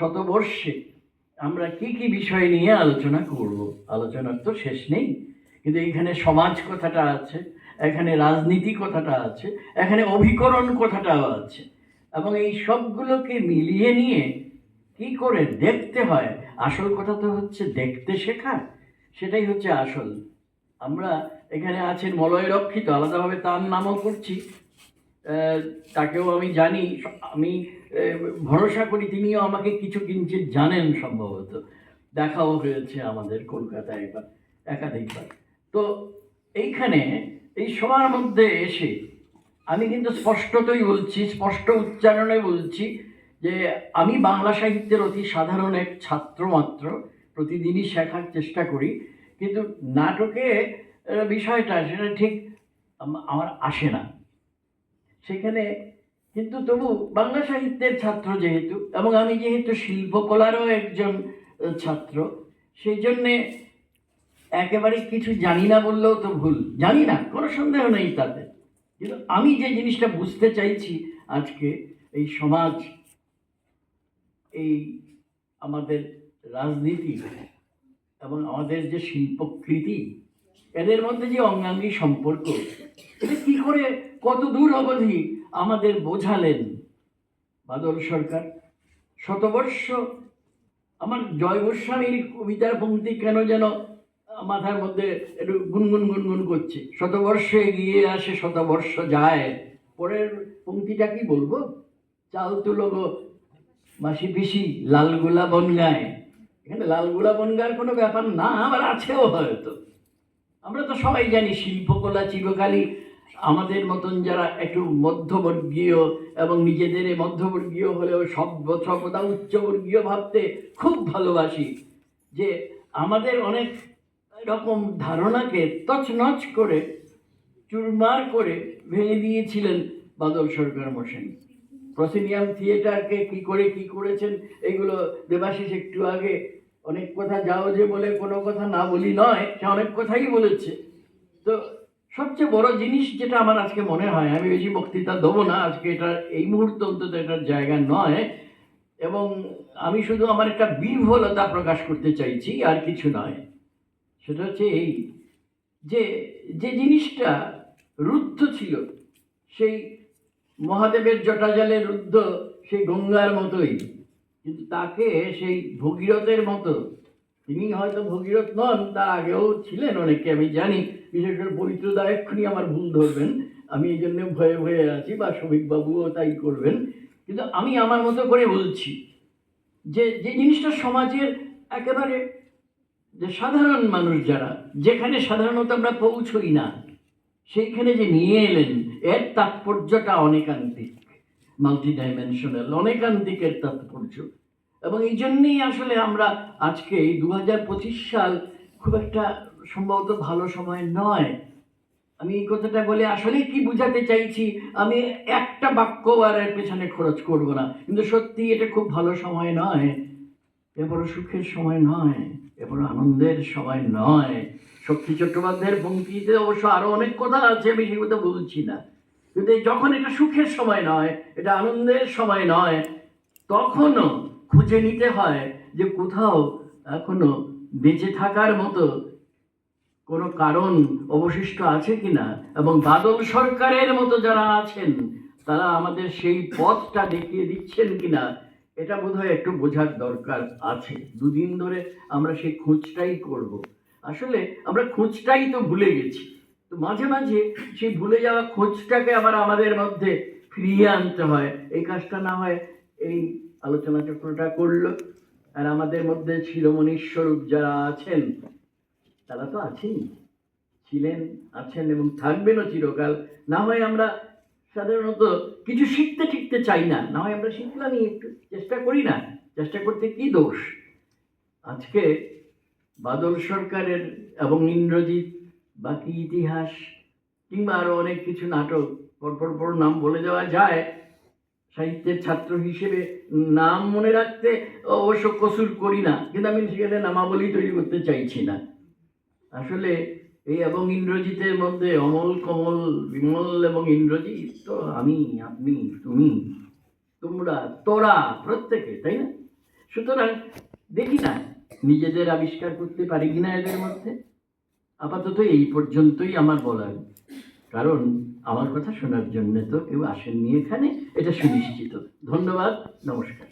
শতবর্ষে আমরা কি কি বিষয় নিয়ে আলোচনা করব? আলোচনার তো শেষ নেই। কিন্তু এখানে সমাজ কথাটা আছে, এখানে রাজনীতি কথাটা আছে, এখানে অভিকরণ কথাটাও আছে। এবং এই সবগুলোকে মিলিয়ে নিয়ে কি করে দেখতে হয়? আসল কথা তো হচ্ছে দেখতে শেখা। সেটাই হচ্ছে আসল। আমরা এখানে আছেন মলয় রক্ষিত, আলাদাভাবে তার নামও করছি। তাকেও আমি জানি, আমি ভরসা করি, তিনিও আমাকে কিছু কিঞ্চিত জানেন সম্ভবত। দেখাও হয়েছে আমাদের কলকাতায় এবার একাধিকবার। তো এইখানে, এই সবার মধ্যে এসে আমি কিন্তু স্পষ্টতই বলছি, স্পষ্ট উচ্চারণে বলছি যে আমি বাংলা সাহিত্যের অতি সাধারণ এক ছাত্র মাত্র, প্রতিদিনই শেখার চেষ্টা করি, কিন্তু নাটকে বিষয়টা সেটা ঠিক আমার আসে না। সেখানে কিন্তু তবু বাংলা সাহিত্যের ছাত্র যেহেতু, এবং আমি যেহেতু শিল্পকলারও একজন ছাত্র, সেই জন্যে একেবারে কিছু জানি না বললেও তো ভুল। জানি না, কোনো সন্দেহ নেই তাতে। কিন্তু আমি যে জিনিসটা বুঝতে চাইছি আজকে, এই সমাজ, এই আমাদের রাজনীতি এবং আমাদের যে শিল্পকৃতি, এদের মধ্যে যে অঙ্গাঙ্গী সম্পর্ক, এটা কী করে কত দূর অবধি আমাদের বোঝালেন বাদল সরকার। শতবর্ষ আমার জয় গোস্বামীর কবিতার পঙ্ক্তি কেন যেন মাথার মধ্যে একটু গুনগুন গুনগুন করছে। শতবর্ষ এগিয়ে আসে, শতবর্ষ যায়। পরের পঙ্ক্তিটা কি বলব? চাল তুলো গো, মাসি পিসি লালগোলা বনগায়। এখানে লালগোলা বনগার কোনো ব্যাপার না, আবার আছেও হয়তো। আমরা তো সবাই জানি শিল্পকলা, চিরকালই আমাদের মতন যারা একটু মধ্যবর্গীয় এবং নিজেদের মধ্যবর্গীয় হলেও সব সর্বদা উচ্চবর্গীয় ভাবতে খুব ভালোবাসি যে আমাদের অনেক রকম ধারণাকে তছনছ করে, চুরমার করে ভেঙে দিয়েছিলেন বাদল সরকার মশাই। প্রসিনিয়াম থিয়েটারকে কি করে কি করেছেন এগুলো দেবাশিস একটু আগে অনেক কথা যাও যে বলে কোনো কথা না বলি নয়, সে অনেক কথাই বলেছে। তো সবচেয়ে বড় জিনিস যেটা আমার আজকে মনে হয়, আমি বেশি বক্তৃতা দেবো না, আজকে এটা এই মুহূর্তে অন্তত এটার জায়গা নয়, এবং আমি শুধু আমার একটা বিহ্বলতা প্রকাশ করতে চাইছি, আর কিছু নয়। সেটা হচ্ছে এই যে যে জিনিসটা রুদ্ধ ছিল, সেই মহাদেবের জটাজলে রুদ্ধ সেই গঙ্গার মতোই, কিন্তু তাকে সেই ভগীরথের মতো তিনি হয়তো ভগীরথ নন, তার আগেও ছিলেন অনেকে আমি জানি। বিশেষ করে পবিত্রদা এক্ষুনি আমার ভুল ধরবেন। আমি এই জন্য ভয়ে ভয়ে আছি, বা বাবুও তাই করবেন। কিন্তু আমি আমার মতো করে বলছি যে যে জিনিসটা সমাজের একেবারে যে সাধারণ মানুষ যারা, যেখানে সাধারণত আমরা পৌঁছই না, সেইখানে যে নিয়ে এলেন, এর তাৎপর্যটা অনেকান্তিক মাল্টি ডাইমেনশনাল অনেকান্তিকের তাৎপর্য। এবং এই জন্যেই আসলে আমরা আজকে এই দু হাজার পঁচিশ সাল খুব একটা সম্ভবত ভালো সময় নয়। আমি এই কথাটা বলে আসলে কি বুঝাতে চাইছি, আমি একটা বাক্য আর পেছনে খরচ করব না। কিন্তু সত্যি এটা খুব ভালো সময় নয়। এ বড় সুখের সময় নয়, এ বড় আনন্দের সময় নয়। শক্তি চট্টোপাধ্যায়ের পঙ্ক্তিতে অবশ্য আরও অনেক কথা আছে, আমি সেগুলো বলছি না। কিন্তু যখন এটা সুখের সময় নয়, এটা আনন্দের সময় নয়, তখনও খুঁজে নিতে হয় যে কোথাও এখনও বেঁচে থাকার মতো কোনো কারণ অবশিষ্ট আছে কিনা। এবং বাদল সরকারের মতো যারা আছেন, তারা আমাদের সেই পথটা দেখিয়ে দিচ্ছেন কিনা, এটা বোধহয় একটু বোঝার দরকার আছে। দুদিন ধরে আমরা সেই খোঁজটাই করব। আসলে আমরা খোঁজটাই তো ভুলে গেছি। তো মাঝে মাঝে সেই ভুলে যাওয়া খোঁজটাকে আবার আমাদের মধ্যে ফিরিয়ে আনতে হয়। এই কাজটা না হয় এই আলোচনা চক্রটা করল, আর আমাদের মধ্যে শিরোমণি স্বরূপ যারা আছেন, তারা তো আছেনই ছিলেন, আছেন এবং থাকবেনও চিরকাল। না হয় আমরা সাধারণত কিছু শিখতে শিখতে চাই না না হয় আমরা শিখলামই একটু চেষ্টা করি না, চেষ্টা করতে কি দোষ? আজকে বাদল সরকারের এবং ইন্দ্রজিৎ, বাকি ইতিহাস, কিংবা আরও অনেক কিছু নাটক, পরপর পর নাম বলে দেওয়া যায় সাহিত্যের ছাত্র হিসেবে নাম মনে রাখতে অবশ্য কসুর করি না। কিন্তু আমি সেখানে নামাবলী তৈরি করতে চাইছি না। আসলে এই এবং ইন্দ্রজিতের মধ্যে অমল, কমল, বিমল এবং ইন্দ্রজিৎ তো আমি, আপনি, তুমি, তোমরা, তোরা প্রত্যেকে, তাই না? সুতরাং দেখি না, নিজেদের আবিষ্কার করতে পারি কিনা এদের মধ্যে? আপাতত এই পর্যন্তই আমার বলার। কারণ আমার কথা শোনার জন্য তো কেউ আসেননি এখানে এটা সুনিশ্চিত। ধন্যবাদ নমস্কার।